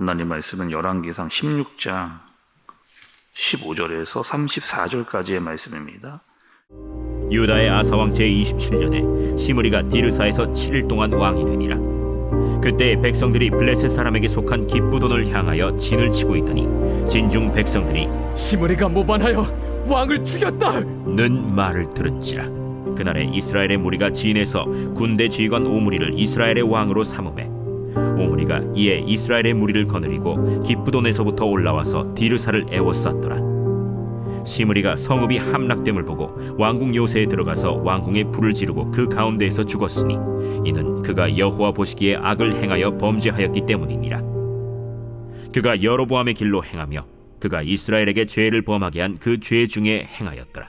하나님 말씀은 열왕기상 16장 15절에서 34절까지의 말씀입니다. 유다의 아사왕 제27년에 시므리가 디르사에서 7일 동안 왕이 되니라 그때 백성들이 블레셋 사람에게 속한 기쁘돈을 향하여 진을 치고 있더니 진중 백성들이 시므리가 모반하여 왕을 죽였다. 는 말을 들은지라 그날에 이스라엘의 무리가 진에서 군대 지휘관 오므리를 이스라엘의 왕으로 삼음해 오므리가 이에 이스라엘의 무리를 거느리고 기쁘돈에서부터 올라와서 디르사를 애워쌌더라. 시므리가 성읍이 함락됨을 보고 왕궁 요새에 들어가서 왕궁에 불을 지르고 그 가운데에서 죽었으니 이는 그가 여호와 보시기에 악을 행하여 범죄하였기 때문이니라. 그가 여로보암의 길로 행하며 그가 이스라엘에게 죄를 범하게 한 그 죄 중에 행하였더라.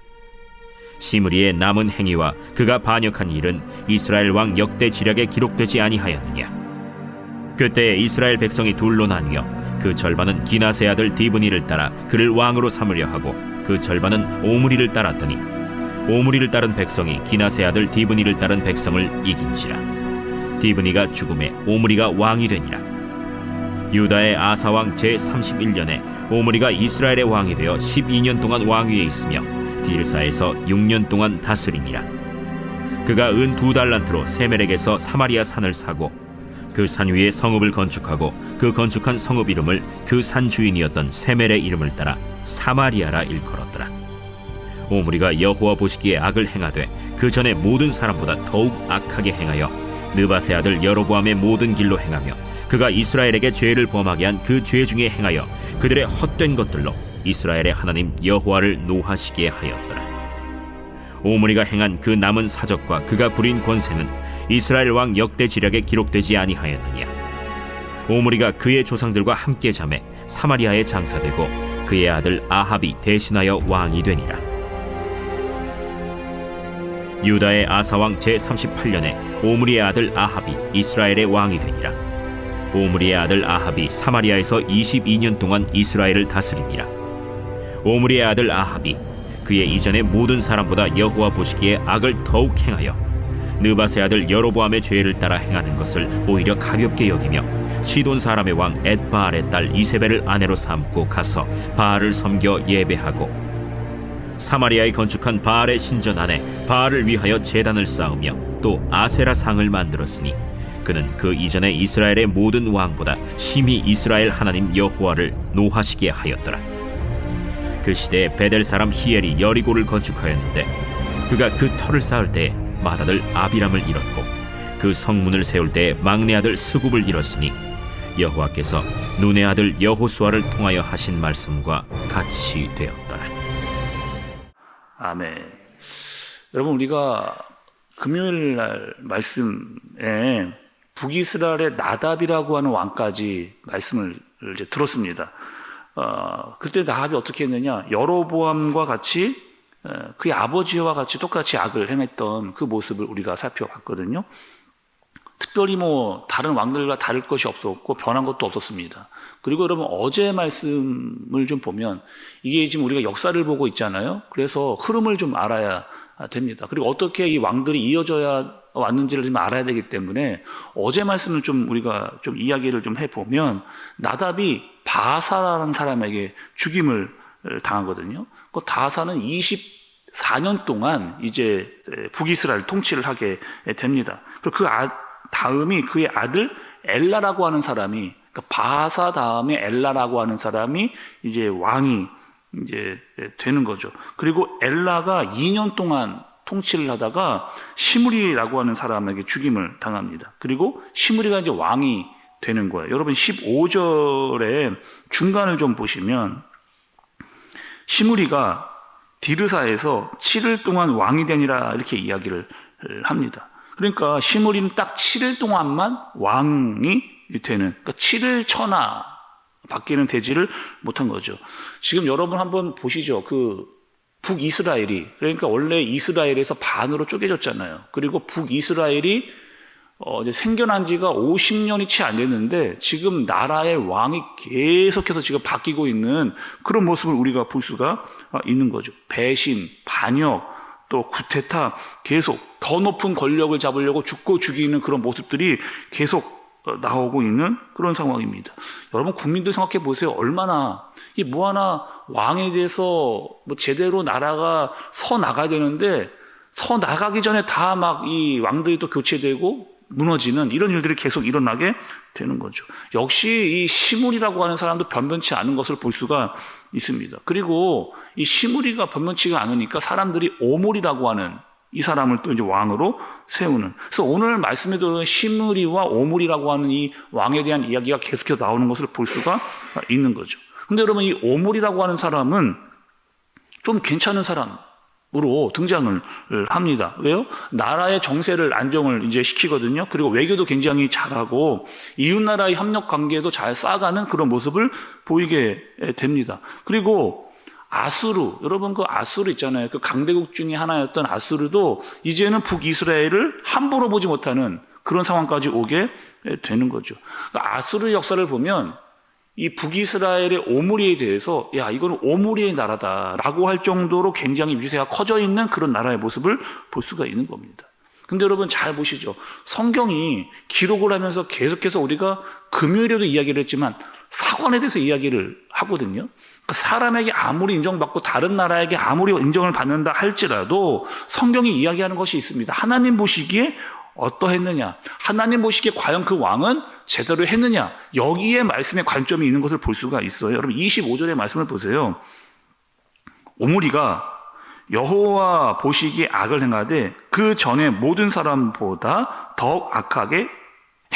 시므리의 남은 행위와 그가 반역한 일은 이스라엘 왕 역대 지략에 기록되지 아니하였느냐 그때 이스라엘 백성이 둘로 나뉘어 그 절반은 기나세 아들 디브니를 따라 그를 왕으로 삼으려 하고 그 절반은 오므리를 따랐더니 오므리를 따른 백성이 기나세 아들 디브니를 따른 백성을 이긴지라. 디브니가 죽음에 오므리가 왕이 되니라. 유다의 아사왕 제31년에 오므리가 이스라엘의 왕이 되어 12년 동안 왕위에 있으며 디르사에서 6년 동안 다스리니라. 그가 은 두 달란트로 세멜에게서 사마리아 산을 사고 그 산 위에 성읍을 건축하고 그 건축한 성읍 이름을 그 산 주인이었던 세멜의 이름을 따라 사마리아라 일컬었더라. 오므리가 여호와 보시기에 악을 행하되 그 전에 모든 사람보다 더욱 악하게 행하여 느바세 아들 여로보암의 모든 길로 행하며 그가 이스라엘에게 죄를 범하게 한 그 죄 중에 행하여 그들의 헛된 것들로 이스라엘의 하나님 여호와를 노하시게 하였더라. 오므리가 행한 그 남은 사적과 그가 부린 권세는 이스라엘 왕 역대 지략에 기록되지 아니하였느냐? 오므리가 그의 조상들과 함께 잠에 사마리아에 장사되고 그의 아들 아합이 대신하여 왕이 되니라. 유다의 아사왕 제38년에 오므리의 아들 아합이 이스라엘의 왕이 되니라. 오므리의 아들 아합이 사마리아에서 22년 동안 이스라엘을 다스리니라 오므리의 아들 아합이 그의 이전의 모든 사람보다 여호와 보시기에 악을 더욱 행하여 느바세 아들 여로보암의 죄를 따라 행하는 것을 오히려 가볍게 여기며 시돈 사람의 왕 엣바알의 딸 이세벨을 아내로 삼고 가서 바알을 섬겨 예배하고 사마리아에 건축한 바알의 신전 안에 바알을 위하여 제단을 쌓으며 또 아세라 상을 만들었으니 그는 그 이전에 이스라엘의 모든 왕보다 심히 이스라엘 하나님 여호와를 노하시게 하였더라. 그 시대에 베델 사람 히엘이 여리고를 건축하였는데 그가 그 터를 쌓을 때에 맏아들 아비람을 잃었고 그 성문을 세울 때에 막내 아들 스굽을 잃었으니 여호와께서 눈의 아들 여호수아를 통하여 하신 말씀과 같이 되었더라. 아멘. 여러분 우리가 금요일 날 말씀에 북이스라엘의 나답이라고 하는 왕까지 말씀을 이제 들었습니다. 어, 그때 나합이 어떻게 했느냐? 여로보암과 같이 어, 그의 아버지와 같이 똑같이 악을 행했던 그 모습을 우리가 살펴봤거든요. 특별히 뭐 다른 왕들과 다를 것이 없었고 변한 것도 없었습니다. 그리고 여러분 어제 말씀을 좀 보면 이게 지금 우리가 역사를 보고 있잖아요. 그래서 흐름을 좀 알아야 됩니다. 그리고 어떻게 이 왕들이 이어져야 왔는지를 좀 알아야 되기 때문에 어제 말씀을 좀 우리가 좀 이야기를 좀 해보면 나답이 바사라는 사람에게 죽임을 당하거든요. 그 다사는 24년 동안 이제 북이스라엘 통치를 하게 됩니다. 그리고 그 아, 다음이 그의 아들 엘라라고 하는 사람이 그러니까 바사 다음에 엘라라고 하는 사람이 이제 왕이 이제 되는 거죠. 그리고 엘라가 2년 동안 통치를 하다가 시므리라고 하는 사람에게 죽임을 당합니다. 그리고 시므리가 이제 왕이 되는 거예요. 여러분 15절에 중간을 좀 보시면 시므리가 디르사에서 7일 동안 왕이 되니라 이렇게 이야기를 합니다. 그러니까 시므리는 딱 7일 동안만 왕이 되는 그러니까 7일 천하 바뀌는 되지를 못한 거죠. 지금 여러분 한번 보시죠. 그 북이스라엘이 그러니까 원래 이스라엘에서 반으로 쪼개졌잖아요. 그리고 북이스라엘이 어 이제 생겨난 지가 50년이 채 안 됐는데 지금 나라의 왕이 계속해서 지금 바뀌고 있는 그런 모습을 우리가 볼 수가 있는 거죠. 배신, 반역, 또 구테타 계속 더 높은 권력을 잡으려고 죽고 죽이는 그런 모습들이 계속 어, 나오고 있는 그런 상황입니다. 여러분 국민들 생각해 보세요. 얼마나 이 뭐 하나 왕에 대해서 뭐 제대로 나라가 서 나가야 되는데 서 나가기 전에 다 막 이 왕들이 또 교체되고 무너지는 이런 일들이 계속 일어나게 되는 거죠. 역시 이 시므리라고 하는 사람도 변변치 않은 것을 볼 수가 있습니다. 그리고 이 시므리가 변변치가 않으니까 사람들이 오물이라고 하는 이 사람을 또 이제 왕으로 세우는. 그래서 오늘 말씀에 들어온 시므리와 오물이라고 하는 이 왕에 대한 이야기가 계속해서 나오는 것을 볼 수가 있는 거죠. 근데 여러분 이 오물이라고 하는 사람은 좀 괜찮은 사람 으로 등장을 합니다. 왜요? 나라의 정세를 안정을 이제 시키거든요. 그리고 외교도 굉장히 잘하고 이웃 나라의 협력 관계도 잘 쌓아가는 그런 모습을 보이게 됩니다. 그리고 아수르, 여러분 그 아수르 있잖아요. 그 강대국 중에 하나였던 아수르도 이제는 북이스라엘을 함부로 보지 못하는 그런 상황까지 오게 되는 거죠. 그러니까 아수르 역사를 보면 이 북이스라엘의 오므리에 대해서 야 이거는 오므리의 나라다라고 할 정도로 굉장히 위세가 커져 있는 그런 나라의 모습을 볼 수가 있는 겁니다. 근데 여러분 잘 보시죠. 성경이 기록을 하면서 계속해서 우리가 금요일에도 이야기를 했지만 사관에 대해서 이야기를 하거든요. 그러니까 사람에게 아무리 인정받고 다른 나라에게 아무리 인정을 받는다 할지라도 성경이 이야기하는 것이 있습니다. 하나님 보시기에 어떠했느냐? 하나님 보시기에 과연 그 왕은 제대로 했느냐? 여기에 말씀의 관점이 있는 것을 볼 수가 있어요. 여러분 25절의 말씀을 보세요. 오므리가 여호와 보시기에 악을 행하되 그 전에 모든 사람보다 더욱 악하게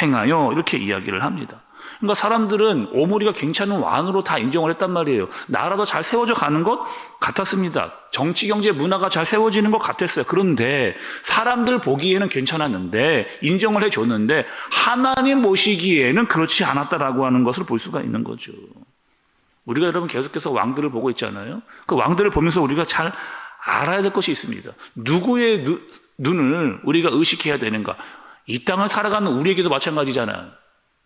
행하여 이렇게 이야기를 합니다. 그러니까 사람들은 오므리가 괜찮은 왕으로 다 인정을 했단 말이에요. 나라도 잘 세워져 가는 것 같았습니다. 정치, 경제, 문화가 잘 세워지는 것 같았어요. 그런데 사람들 보기에는 괜찮았는데 인정을 해줬는데 하나님 보시기에는 그렇지 않았다라고 하는 것을 볼 수가 있는 거죠. 우리가 여러분 계속해서 왕들을 보고 있잖아요. 그 왕들을 보면서 우리가 잘 알아야 될 것이 있습니다. 누구의 누- 눈을 우리가 의식해야 되는가? 이 땅을 살아가는 우리에게도 마찬가지잖아요.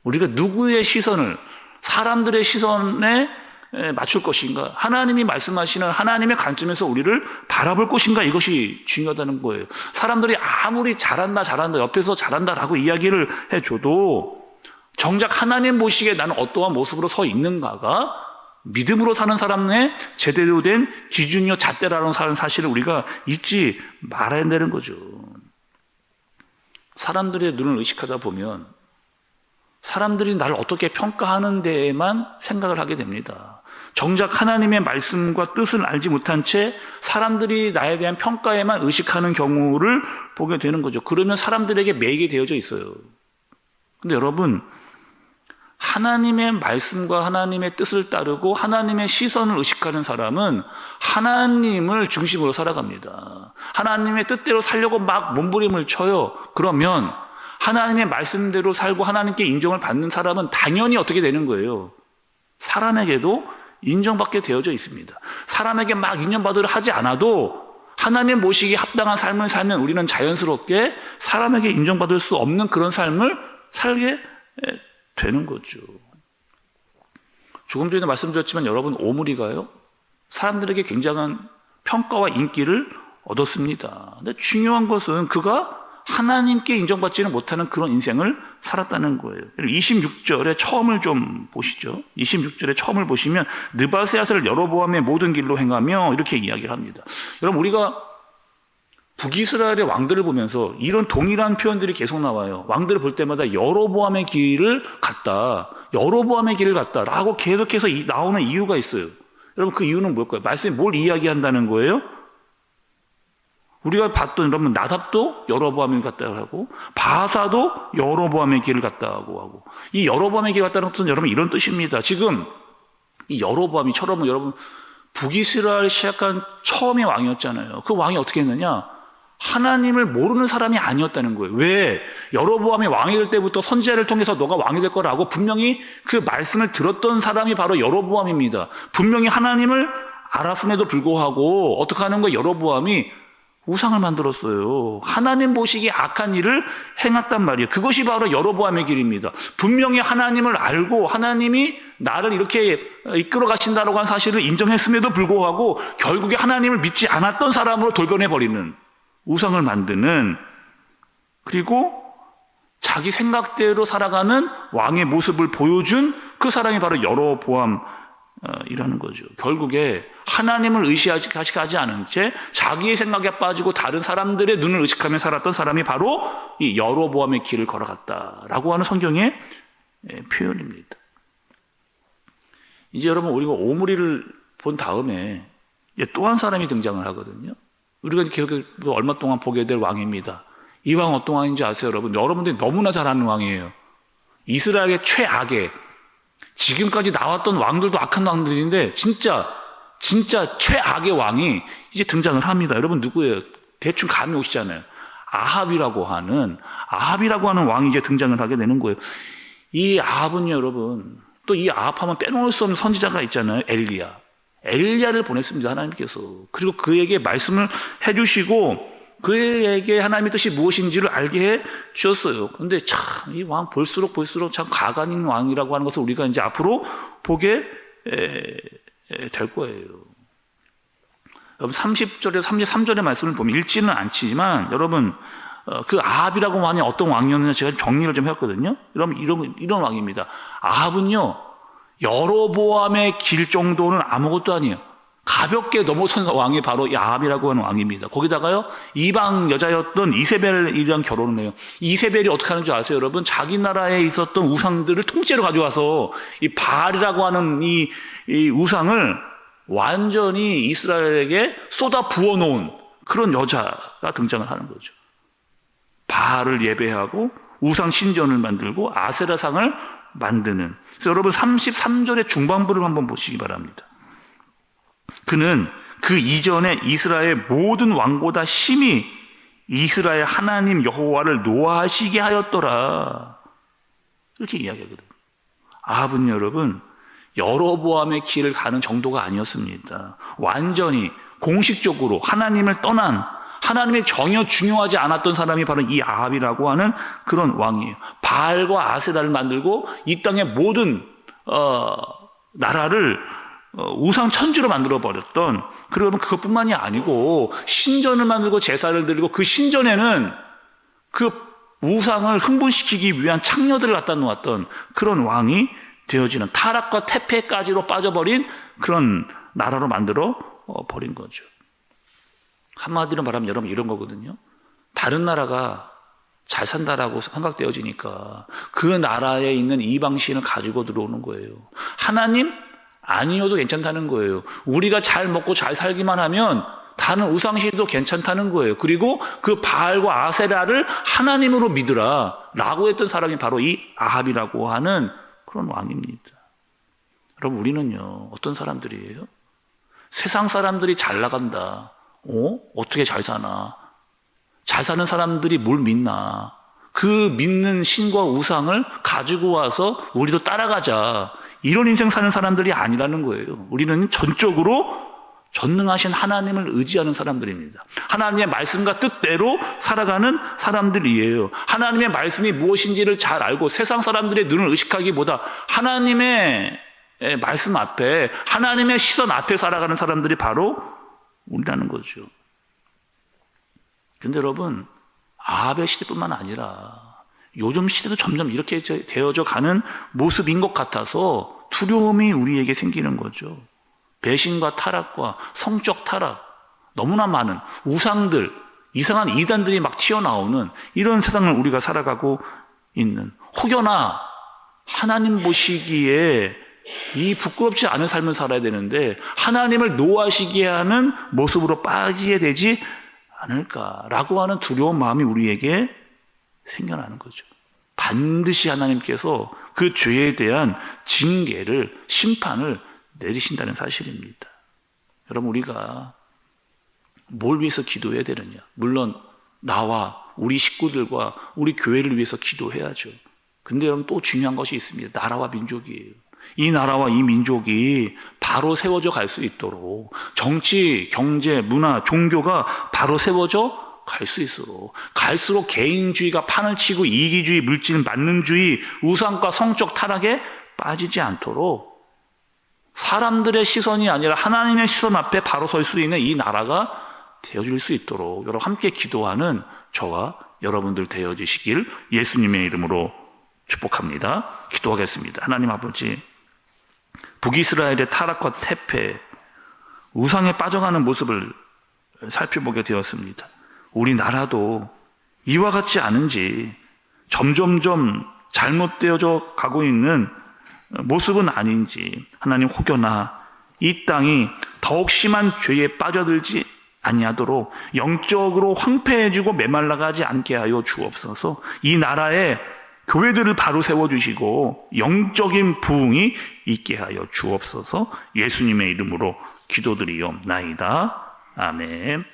우리가 누구의 시선을 사람들의 시선에 에, 맞출 것인가? 하나님이 말씀하시는 하나님의 관점에서 우리를 바라볼 것인가? 이것이 중요하다는 거예요. 사람들이 아무리 잘한다, 잘한다, 옆에서 잘한다라고 이야기를 해줘도 정작 하나님 보시기에 나는 어떠한 모습으로 서 있는가가 믿음으로 사는 사람의 제대로 된 기준이요 잣대라는 사실을 우리가 잊지 말아야 되는 거죠. 사람들의 눈을 의식하다 보면 사람들이 나를 어떻게 평가하는 데에만 생각을 하게 됩니다. 정작 하나님의 말씀과 뜻을 알지 못한 채 사람들이 나에 대한 평가에만 의식하는 경우를 보게 되는 거죠. 그러면 사람들에게 매이게 되어져 있어요. 근데 여러분, 하나님의 말씀과 하나님의 뜻을 따르고 하나님의 시선을 의식하는 사람은 하나님을 중심으로 살아갑니다. 하나님의 뜻대로 살려고 막 몸부림을 쳐요. 그러면 하나님의 말씀대로 살고 하나님께 인정을 받는 사람은 당연히 어떻게 되는 거예요? 사람에게도 인정받게 되어져 있습니다. 사람에게 막 인정받으려 하지 않아도 하나님 모시기에 합당한 삶을 살면 우리는 자연스럽게 사람에게 인정받을 수 없는 그런 삶을 살게 되는 거죠. 조금 전에 말씀드렸지만 여러분 오므리가요 사람들에게 굉장한 평가와 인기를 얻었습니다. 근데 중요한 것은 그가 하나님께 인정받지는 못하는 그런 인생을 살았다는 거예요. 26절에 처음을 좀 보시죠. 26절에 처음을 보시면 느바세아스를 여로보암의 모든 길로 행하며 이렇게 이야기를 합니다. 여러분 우리가 북이스라엘의 왕들을 보면서 이런 동일한 표현들이 계속 나와요. 왕들을 볼 때마다 여로보암의 길을 갔다. 여로보암의 길을 갔다라고 계속해서 이- 나오는 이유가 있어요. 여러분 그 이유는 뭘까요? 말씀이 뭘 이야기한다는 거예요? 우리가 봤던 여러분 나답도 여로보암을 갔다 하고 바사도 여로보암의 길을 갔다 하고 하고 이 여로보암의 길 갔다는 것은 여러분 이런 뜻입니다. 지금 이 여로보암이 처럼 여러분 북이스라엘 시작한 처음의 왕이었잖아요. 그 왕이 어떻게 했느냐? 하나님을 모르는 사람이 아니었다는 거예요. 왜? 여로보암이 왕이 될 때부터 선지자를 통해서 너가 왕이 될 거라고 분명히 그 말씀을 들었던 사람이 바로 여로보암입니다. 분명히 하나님을 알았음에도 불구하고 어떻게 하는 거예요? 여로보암이 우상을 만들었어요. 하나님 보시기에 악한 일을 행했단 말이에요. 그것이 바로 여로보암의 길입니다. 분명히 하나님을 알고 하나님이 나를 이렇게 이끌어 가신다라고 한 사실을 인정했음에도 불구하고 결국에 하나님을 믿지 않았던 사람으로 돌변해 버리는 우상을 만드는 그리고 자기 생각대로 살아가는 왕의 모습을 보여준 그 사람이 바로 여로보암 이라는 거죠. 결국에 하나님을 의식하지 않은 채 자기의 생각에 빠지고 다른 사람들의 눈을 의식하며 살았던 사람이 바로 이 여로보암의 길을 걸어갔다라고 하는 성경의 예, 표현입니다. 이제 여러분 우리가 오므리를 본 다음에 또 한 사람이 등장을 하거든요. 우리가 기억에 얼마 동안 보게 될 왕입니다. 이 왕 어떤 왕인지 아세요, 여러분? 여러분들이 너무나 잘 아는 왕이에요. 이스라엘의 최악의 지금까지 나왔던 왕들도 악한 왕들인데 진짜 진짜 최악의 왕이 이제 등장을 합니다. 여러분 누구예요? 대충 감이 오시잖아요. 아합이라고 하는 아합이라고 하는 왕이 이제 등장을 하게 되는 거예요. 이 아합은요, 여러분. 또 이 아합하면 빼놓을 수 없는 선지자가 있잖아요. 엘리야. 엘리야를 보냈습니다. 하나님께서. 그리고 그에게 말씀을 해 주시고 그에게 하나님의 뜻이 무엇인지를 알게 해 주셨어요. 그런데 참 이 왕 볼수록 볼수록 참 가관인 왕이라고 하는 것을 우리가 이제 앞으로 보게 될 거예요. 여러분 30절에 33절의 말씀을 보면 읽지는 않지만 여러분 어, 그 아합이라고 하는 어떤 왕이었느냐 제가 정리를 좀 했거든요. 여러분 이런 이런 왕입니다. 아합은요 여로보암의 길 정도는 아무것도 아니에요. 가볍게 넘어선 왕이 바로 이 아합이라고 하는 왕입니다. 거기다가요 이방 여자였던 이세벨이랑 결혼을 해요. 이세벨이 어떻게 하는 줄 아세요, 여러분? 자기 나라에 있었던 우상들을 통째로 가져와서 이 바알이라고 하는 이, 이 우상을 완전히 이스라엘에게 쏟아 부어 놓은 그런 여자가 등장을 하는 거죠. 바알을 예배하고 우상 신전을 만들고 아세라상을 만드는. 그래서 여러분 33절의 중반부를 한번 보시기 바랍니다. 그는 그 이전에 이스라엘 모든 왕보다 심히 이스라엘 하나님 여호와를 노하시게 하였더라. 이렇게 이야기하거든요. 아합은 여러분 여로보암의 길을 가는 정도가 아니었습니다. 완전히 공식적으로 하나님을 떠난 하나님이 전혀 중요하지 않았던 사람이 바로 이 아합이라고 하는 그런 왕이에요. 바알과 아세라를 만들고 이 땅의 모든 어, 나라를 어, 우상 천지로 만들어 버렸던 그러면 그것뿐만이 아니고 신전을 만들고 제사를 드리고 그 신전에는 그 우상을 흥분시키기 위한 창녀들을 갖다 놓았던 그런 왕이 되어지는 타락과 태폐까지로 빠져버린 그런 나라로 만들어 어, 버린 거죠. 한마디로 말하면 여러분 이런 거거든요. 다른 나라가 잘 산다라고 생각되어지니까 그 나라에 있는 이방신을 가지고 들어오는 거예요. 하나님 아니어도 괜찮다는 거예요. 우리가 잘 먹고 잘 살기만 하면 다른 우상신도 괜찮다는 거예요. 그리고 그 바알과 아세라를 하나님으로 믿으라 라고 했던 사람이 바로 이 아합이라고 하는 그런 왕입니다. 여러분 우리는요 어떤 사람들이에요? 세상 사람들이 잘 나간다. 어? 어떻게 잘 사나? 잘 사는 사람들이 뭘 믿나? 그 믿는 신과 우상을 가지고 와서 우리도 따라가자. 이런 인생 사는 사람들이 아니라는 거예요. 우리는 전적으로 전능하신 하나님을 의지하는 사람들입니다. 하나님의 말씀과 뜻대로 살아가는 사람들이에요. 하나님의 말씀이 무엇인지를 잘 알고 세상 사람들의 눈을 의식하기보다 하나님의 말씀 앞에, 하나님의 시선 앞에 살아가는 사람들이 바로 우리라는 거죠. 근데 여러분, 아합의 시대뿐만 아니라 요즘 시대도 점점 이렇게 되어져 가는 모습인 것 같아서 두려움이 우리에게 생기는 거죠. 배신과 타락과 성적 타락, 너무나 많은 우상들, 이상한 이단들이 막 튀어나오는 이런 세상을 우리가 살아가고 있는 혹여나 하나님 보시기에 이 부끄럽지 않은 삶을 살아야 되는데 하나님을 노하시게 하는 모습으로 빠지게 되지 않을까라고 하는 두려운 마음이 우리에게 생겨나는 거죠. 반드시 하나님께서 그 죄에 대한 징계를 심판을 내리신다는 사실입니다. 여러분 우리가 뭘 위해서 기도해야 되느냐? 물론 나와 우리 식구들과 우리 교회를 위해서 기도해야죠. 근데 여러분 또 중요한 것이 있습니다. 나라와 민족이에요. 이 나라와 이 민족이 바로 세워져 갈 수 있도록 정치, 경제, 문화, 종교가 바로 세워져 갈수 있도록 갈수록 개인주의가 판을 치고 이기주의, 물질 만능주의, 우상과 성적 타락에 빠지지 않도록 사람들의 시선이 아니라 하나님의 시선 앞에 바로 설 수 있는 이 나라가 되어질 수 있도록 여러분 함께 기도하는 저와 여러분들 되어지시길 예수님의 이름으로 축복합니다. 기도하겠습니다. 하나님 아버지, 북이스라엘의 타락과 태폐, 우상에 빠져가는 모습을 살펴보게 되었습니다. 우리나라도 이와 같지 않은지 점점점 잘못되어져 가고 있는 모습은 아닌지 하나님 혹여나 이 땅이 더욱 심한 죄에 빠져들지 아니하도록 영적으로 황폐해지고 메말라가지 않게 하여 주옵소서. 이 나라에 교회들을 바로 세워 주시고 영적인 부흥이 있게 하여 주옵소서. 예수님의 이름으로 기도드리옵나이다. 아멘.